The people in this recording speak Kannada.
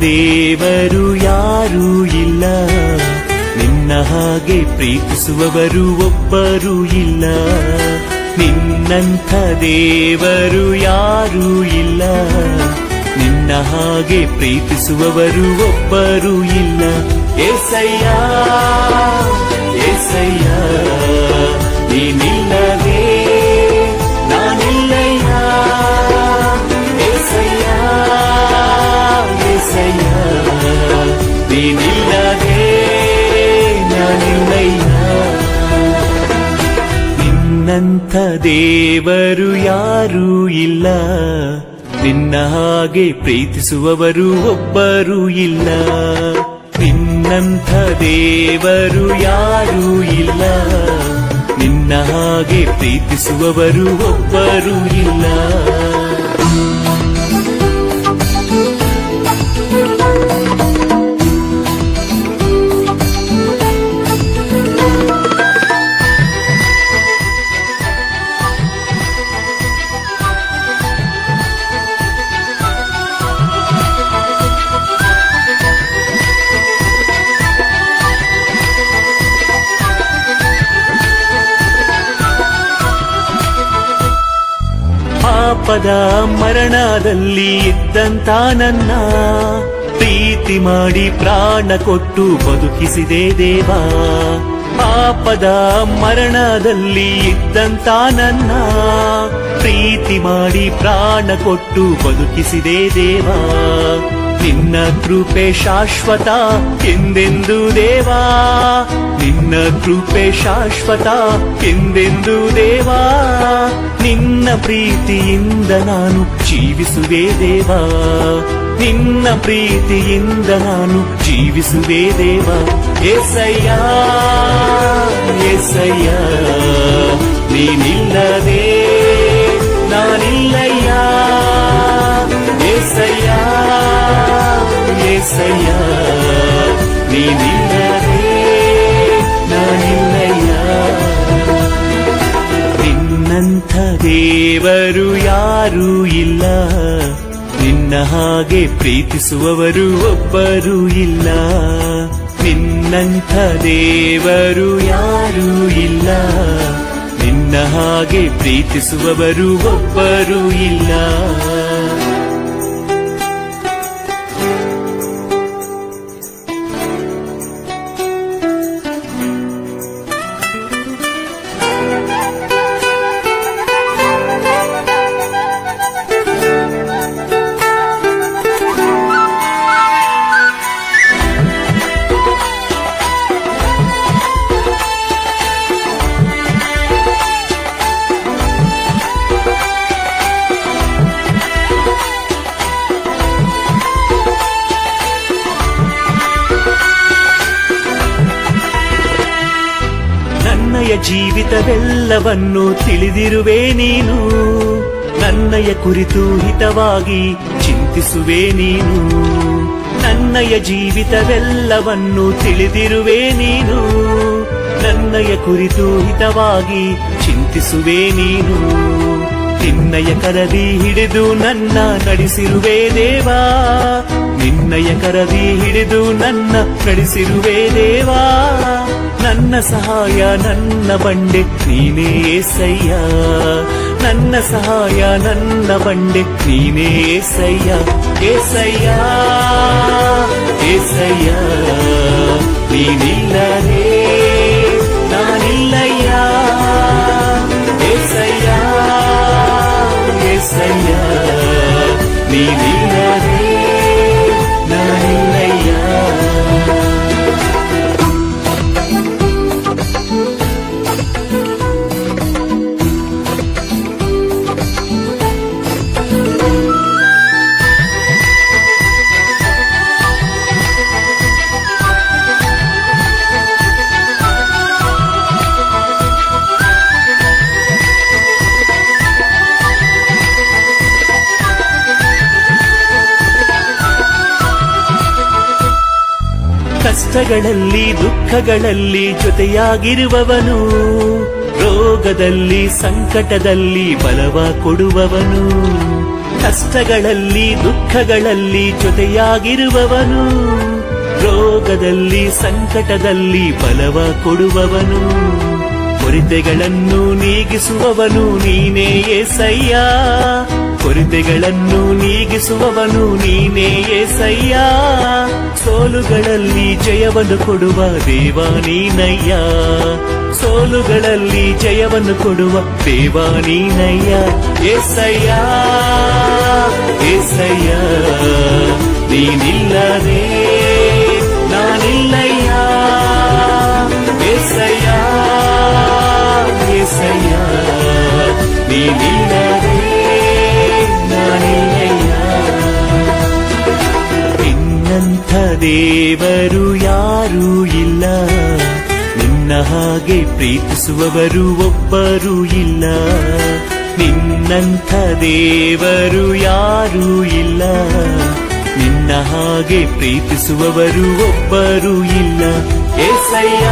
ದೇವರು ಯಾರೂ ಇಲ್ಲ. ನಿನ್ನ ಹಾಗೆ ಪ್ರೀತಿಸುವವರು ಒಬ್ಬರೂ ಇಲ್ಲ. ನಿನ್ನಂಥ ದೇವರು ಯಾರೂ ಇಲ್ಲ. ನಿನ್ನ ಹಾಗೆ ಪ್ರೀತಿಸುವವರು ಒಬ್ಬರೂ ಇಲ್ಲ. ಏಸಯ್ಯ ಏಸಯ್ಯ ನೀನಿಲ್ಲದೆ ದೇವರು ಯಾರೂ ಇಲ್ಲ. ನಿನ್ನ ಹಾಗೆ ಪ್ರೀತಿಸುವವರು ಒಬ್ಬರೂ ಇಲ್ಲ. ನಿನ್ನಂಥ ದೇವರು ಯಾರೂ ಇಲ್ಲ. ನಿನ್ನ ಹಾಗೆ ಪ್ರೀತಿಸುವವರು ಒಬ್ಬರೂ ಇಲ್ಲ. ಪಾಪದ ಮರಣದಲ್ಲಿ ಇದ್ದಂತ ನನ್ನ. ಪ್ರೀತಿ ಮಾಡಿ ಪ್ರಾಣ ಕೊಟ್ಟು ಬದುಕಿಸಿದೆ ದೇವ. ಪಾಪದ ಮರಣದಲ್ಲಿ ಇದ್ದಂತ ನನ್ನ. ಪ್ರೀತಿ ಮಾಡಿ ಪ್ರಾಣ ಕೊಟ್ಟು ಬದುಕಿಸಿದೆ ದೇವ. ನಿನ್ನ ಕೃಪೆ ಶಾಶ್ವತ ಎಂದೆಂದು ದೇವಾ ನಿನ್ನ ಕೃಪೆ ಶಾಶ್ವತ ಎಂದೆಂದು ದೇವಾ ನಿನ್ನ ಪ್ರೀತಿಯಿಂದ ನಾನು ಜೀವಿಸುವೆ ದೇವಾ ನಿನ್ನ ಪ್ರೀತಿಯಿಂದ ನಾನು ಜೀವಿಸುವೆ ದೇವಾ ಎಸಯ್ಯ ಎಸಯ್ಯ ನೀನಿಲ್ಲದೆ ನಾನಿಲ್ಲಯ್ಯ ಏಸಯ್ಯ ನೀನಿಲ್ಲದೆ ನಾನಿಲ್ಲಯ್ಯ. ನಿನ್ನಂಥ ದೇವರು ಯಾರೂ ಇಲ್ಲ. ನಿನ್ನ ಹಾಗೆ ಪ್ರೀತಿಸುವವರು ಒಬ್ಬರೂ ಇಲ್ಲ. ನಿನ್ನಂಥ ದೇವರು ಯಾರೂ ಇಲ್ಲ. ನಿನ್ನ ಹಾಗೆ ಪ್ರೀತಿಸುವವರು ಒಬ್ಬರೂ ಇಲ್ಲ. ಜೀವಿತವೆಲ್ಲವನ್ನು ತಿಳಿದಿರುವೆ ನೀನು. ನನ್ನಯ ಕುರಿತು ಹಿತವಾಗಿ ಚಿಂತಿಸುವೆ ನೀನು. ನನ್ನಯ ಜೀವಿತವೆಲ್ಲವನ್ನು ತಿಳಿದಿರುವೆ ನೀನು. ನನ್ನಯ ಕುರಿತು ಹಿತವಾಗಿ ಚಿಂತಿಸುವೆ ನೀನು. ನಿನ್ನಯ ಕರದಿ ಹಿಡಿದು ನನ್ನ ನಡೆಸಿರುವೆ ದೇವಾ. ನಿನ್ನಯ ಕರದಿ ಹಿಡಿದು ನನ್ನ ನಡೆಸಿರುವೆ ದೇವಾ. ನನ್ನ ಸಹಾಯ ನನ್ನ ಬಂಡೆ ನೀನೇ ಏಸಯ್ಯ ನನ್ನ ಸಹಾಯ ನನ್ನ ಬಂಡೆ ನೀನೇ ಏಸಯ್ಯ ಏಸಯ್ಯ ಏಸಯ್ಯ ನೀನಿಲ್ಲದೆ ಕಷ್ಟಗಳಲ್ಲಿ ದುಃಖಗಳಲ್ಲಿ ಜೊತೆಯಾಗಿರುವವನು. ರೋಗದಲ್ಲಿ ಸಂಕಟದಲ್ಲಿ ಬಲವ ಕೊಡುವವನು. ಕಷ್ಟಗಳಲ್ಲಿ ದುಃಖಗಳಲ್ಲಿ ಜೊತೆಯಾಗಿರುವವನು. ರೋಗದಲ್ಲಿ ಸಂಕಟದಲ್ಲಿ ಬಲವ ಕೊಡುವವನು. ಕೊರತೆಗಳನ್ನು ನೀಗಿಸುವವನು ನೀನೇ ಏಸಯ್ಯ ಕೊರತೆಗಳನ್ನು ನೀಗಿಸುವವನು ನೀನೇ ಏಸಯ್ಯ ಸೋಲುಗಳಲ್ಲಿ ಜಯವನ್ನು ಕೊಡುವ ದೇವ ನೀನಯ್ಯ. ಸೋಲುಗಳಲ್ಲಿ ಜಯವನ್ನು ಕೊಡುವ ದೇವ ನೀನಯ್ಯ. ಏಸಯ್ಯ ಏಸಯ್ಯ, ನೀನಿಲ್ಲದೆ ನಿನ್ನಂಥ ದೇವರು ಯಾರೂ ಇಲ್ಲ. ನಿನ್ನ ಹಾಗೆ ಪ್ರೀತಿಸುವವರು ಒಬ್ಬರೂ ಇಲ್ಲ. ನಿನ್ನಂಥ ದೇವರು ಯಾರೂ ಇಲ್ಲ. ನಿನ್ನ ಹಾಗೆ ಪ್ರೀತಿಸುವವರು ಒಬ್ಬರೂ ಇಲ್ಲ. ಏಸಯ್ಯ.